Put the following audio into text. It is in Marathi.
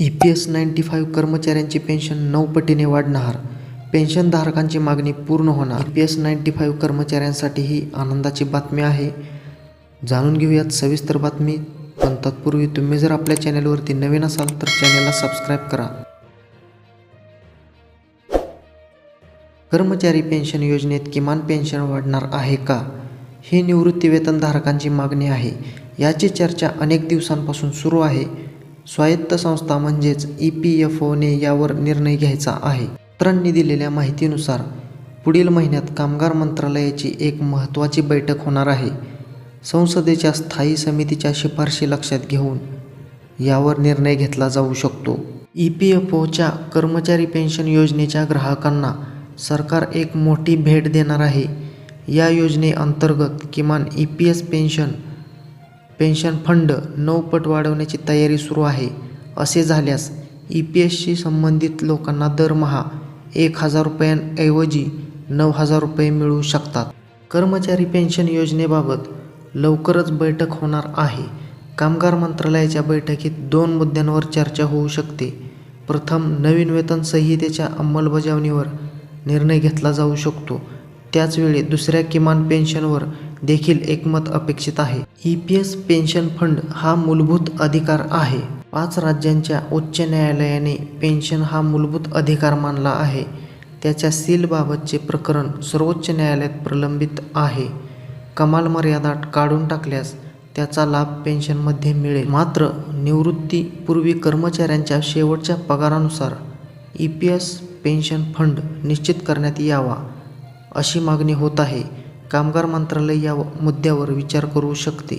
E P S ninety five कर्मचाऱ्यांची पेन्शन नऊ पटीने वाढणार. पेन्शनधारकांची मागणी पूर्ण होणार. E P S ninety five कर्मचाऱ्यांसाठी ही आनंदाची बातमी आहे. जाणून घेऊयात सविस्तर बातमी. पण तत्पूर्वी तुम्ही जर आपल्या चॅनलवरती नवीन असाल तर चॅनलला सबस्क्राईब करा. कर्मचारी पेन्शन योजनेत किमान पेन्शन वाढणार आहे का? ही निवृत्तीवेतनधारकांची मागणी आहे. याची चर्चा अनेक दिवसांपासून सुरू आहे. स्वायत्त संस्था म्हणजेच ई पी एफ ओने यावर निर्णय घ्यायचा आहे. सूत्रांनी दिलेल्या माहितीनुसार पुढील महिन्यात कामगार मंत्रालयाची एक महत्त्वाची बैठक होणार आहे. संसदेच्या स्थायी समितीच्या शिफारशी लक्षात घेऊन यावर निर्णय घेतला जाऊ शकतो. ई पी एफ ओच्या कर्मचारी पेन्शन योजनेच्या ग्राहकांना सरकार एक मोठी भेट देणार आहे. या योजनेअंतर्गत किमान E P S pension pension fund नऊ पट वाढवण्याची तयारी सुरू आहे असे झाल्यास ई पी एसशी संबंधित लोकांना दरमहा एक हजार रुपयांऐवजी नऊ हजार रुपये मिळू शकतात. कर्मचारी पेन्शन योजनेबाबत लवकरच बैठक होणार आहे. कामगार मंत्रालयाच्या बैठकीत दोन मुद्द्यांवर चर्चा होऊ शकते. प्रथम नवीन वेतन संहितेच्या अंमलबजावणीवर निर्णय घेतला जाऊ शकतो. त्याचवेळी दुसऱ्या किमान पेन्शनवर देखील एकमत अपेक्षित आहे. E P S pension fund हा मूलभूत अधिकार आहे. पाच राज्यांच्या उच्च न्यायालयाने पेन्शन हा मूलभूत अधिकार मानला आहे. त्याच्या सीलबाबतचे प्रकरण सर्वोच्च न्यायालयात प्रलंबित आहे. कमाल मर्यादा काढून टाकल्यास त्याचा लाभ पेन्शनमध्ये मिळेल. मात्र निवृत्तीपूर्वी कर्मचाऱ्यांच्या शेवटच्या पगारानुसार E P S pension fund निश्चित करण्यात यावा अशी मागणी होत आहे. कामगार मंत्रालय या मुद्द्यावर विचार करू शकते.